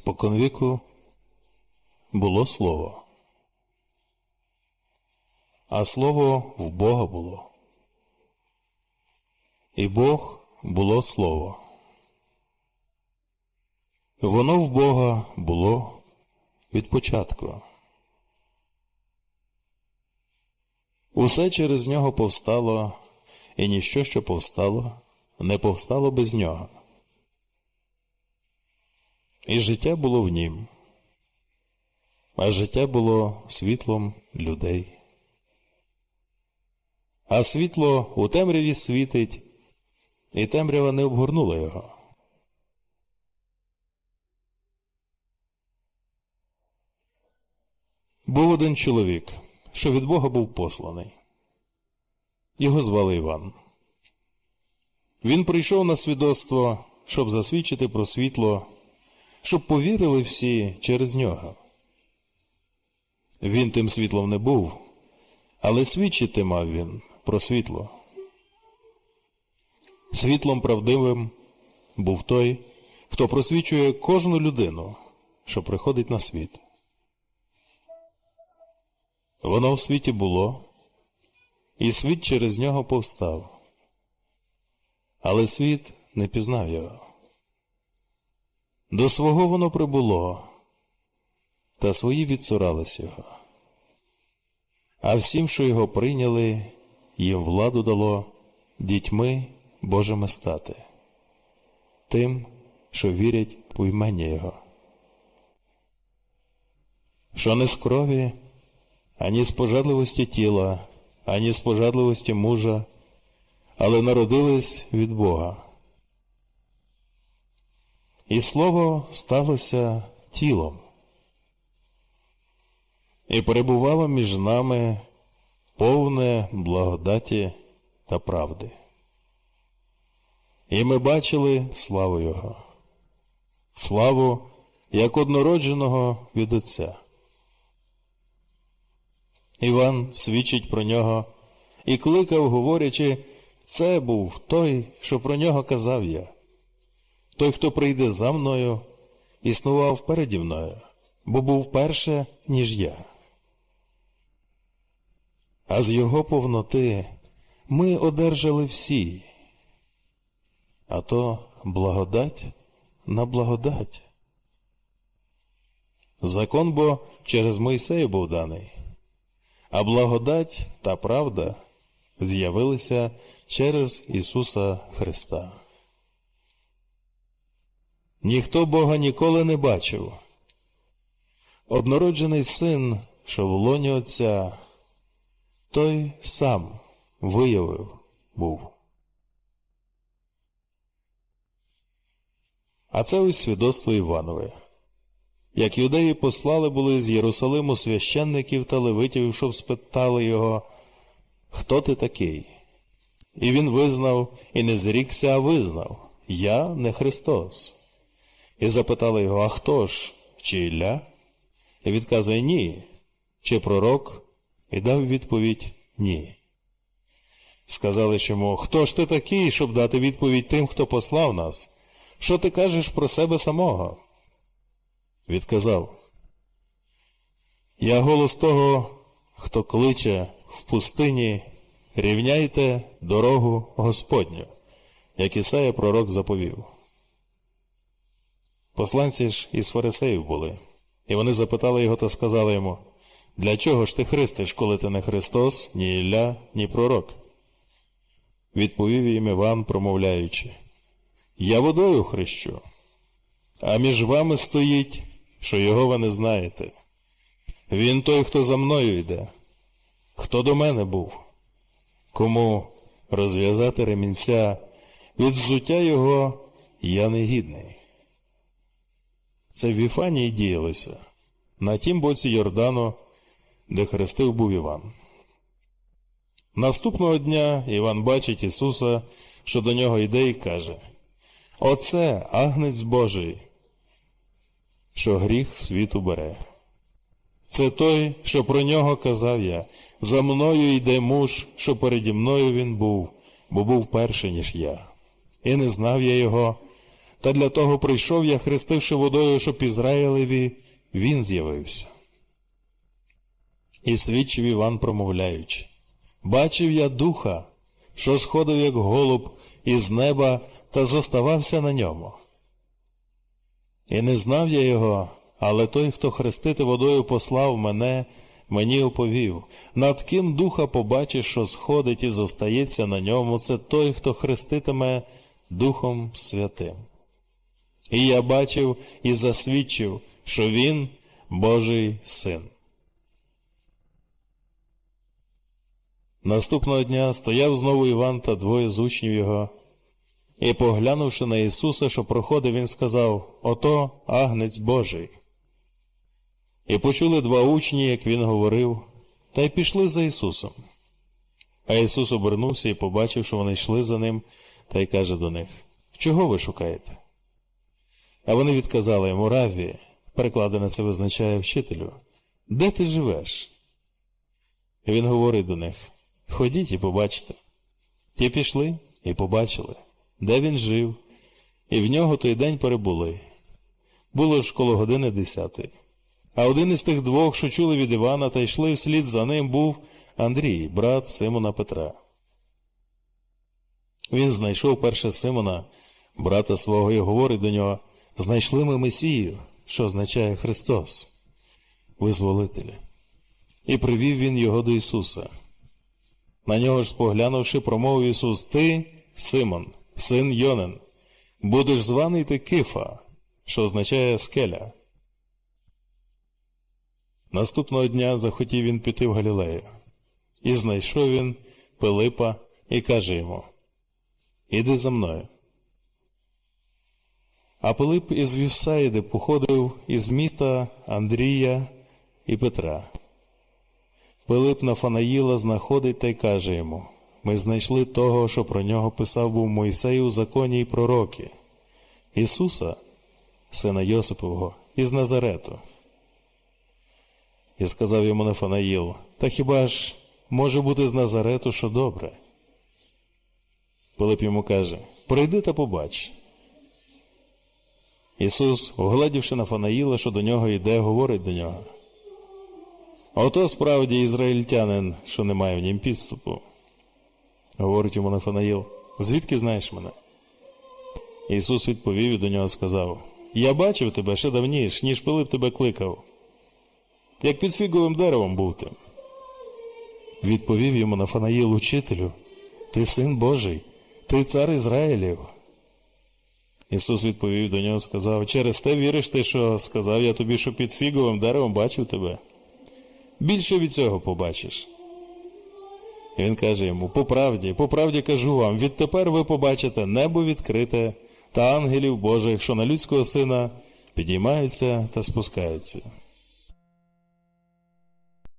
Споконвіку було слово, а слово в Бога було. І Бог було слово. Воно в Бога було від початку. Усе через нього повстало, і ніщо, що повстало, не повстало без нього. І життя було в нім, а життя було світлом людей. А світло у темряві світить, і темрява не обгорнула його. Був один чоловік, що від Бога був посланий. Його звали Іван. Він прийшов на свідоцтво, щоб засвідчити про світло, щоб повірили всі через нього. Він тим світлом не був, але свідчити мав він про світло. Світлом правдивим був той, хто просвічує кожну людину, що приходить на світ. Воно в світі було, і світ через нього повстав. Але світ не пізнав його. До свого воно прибуло, та свої відцурались його. А всім, що його прийняли, їм владу дало дітьми Божими стати, тим, що вірять у імення Його. Що не з крові, ані з пожадливості тіла, ані з пожадливості мужа, але народились від Бога. І слово сталося тілом і перебувало між нами повне благодаті та правди. І ми бачили славу Його, славу як однородженого від Отця. Іван свідчить про нього і кликав, говорячи, це був той, що про нього казав я. Той, хто прийде за мною, існував переді мною, бо був перше, ніж я. А з його повноти ми одержали всі, а то благодать на благодать. Закон бо через Мойсея був даний, а благодать та правда з'явилися через Ісуса Христа. Ніхто Бога ніколи не бачив. Однороджений син, що в лоні Отця, той сам виявив був. А це ось свідоцтво Іванове. Як юдеї послали були з Єрусалиму священників та левитів, щоб спитали його, хто ти такий? І він визнав і не зрікся, а визнав Я не Христос. І запитали його, а хто ж? Чи Ілля? І відказує ні. Чи пророк? І дав відповідь ні. Сказали ж йому, хто ж ти такий, щоб дати відповідь тим, хто послав нас? Що ти кажеш про себе самого? Відказав. Я голос того, хто кличе в пустині, рівняйте дорогу Господню, як Ісая пророк заповів. Посланці ж із фарисеїв були, і вони запитали його та сказали йому, для чого ж ти хрестиш, коли ти не Христос, ні Ілля, ні пророк? Відповів їм Іван, промовляючи, Я водою хрещу, а між вами стоїть, що його ви не знаєте. Він той, хто за мною йде, хто до мене був, кому розв'язати ремінця від взуття його я не гідний. Це в Віфанії діялося, на тім боці Йордану, де хрестив був Іван. Наступного дня Іван бачить Ісуса, що до нього йде, і каже: Оце агнець Божий, що гріх світу бере. Це той, що про нього казав я. За мною йде муж, що переді мною він був, бо був перший, ніж я. І не знав я його, Та для того прийшов я, хрестивши водою, щоб Ізраїлеві він з'явився. І свідчив Іван, промовляючи. Бачив я духа, що сходив, як голуб, із неба та зоставався на ньому. І не знав я його, але той, хто хрестити водою послав мене, мені оповів, над ким духа побачиш, що сходить і зостається на ньому, це той, хто хреститиме Духом Святим. І я бачив і засвідчив, що він Божий син. Наступного дня стояв знову Іван та двоє з учнів його. І, поглянувши на Ісуса, що проходив, він сказав Ото агнець Божий. І почули два учні, як він говорив, та й пішли за Ісусом. А Ісус обернувся і побачив, що вони йшли за ним, та й каже до них Чого ви шукаєте? А вони відказали йому Раві, перекладене це визначає вчителю, де ти живеш? Він говорить до них Ходіть і побачите. Ті пішли і побачили, де він жив, і в нього той день перебули. Було ж коло години десятої. А один із тих двох, що чули від Івана та йшли вслід за ним, був Андрій, брат Симона Петра. Він знайшов перше Симона, брата свого, і говорить до нього Знайшли ми Месію, що означає Христос, визволителя. І привів він його до Ісуса. На нього ж споглянувши, промовив Ісус Ти, Симон, син Йонин, будеш званий ти Кифа, що означає скеля. Наступного дня захотів він піти в Галілею. І знайшов він Пилипа і каже йому Іди за мною. А Пилип із Вівсаїди походив із міста Андрія і Петра. Пилип Нафанаїла знаходить та й каже йому Ми знайшли того, що про нього писав був Мойсей у законі й пророки, Ісуса, сина Йосипового, із Назарету. І сказав йому Нафанаїл, та хіба ж може бути з Назарету, що добре? Пилип йому каже Прийди та побач. Ісус, огледівши Нафанаїла, що до нього йде, говорить до нього. Ото справді ізраїльтянин, що не має в нім підступу. Говорить йому Нафанаїл, звідки знаєш мене? Ісус відповів і до нього сказав: Я бачив тебе ще давніш, ніж Пилип тебе кликав. Як під фіговим деревом був ти. Відповів йому Нафанаїл учителю, ти син Божий, ти цар Ізраїлів. Ісус відповів до нього, сказав, через те віриш ти, що сказав я тобі, що під фіговим деревом бачив тебе. Більше від цього побачиш. І він каже йому: по правді, по правді кажу вам, відтепер ви побачите небо відкрите та ангелів Божих, що на людського сина підіймаються та спускаються.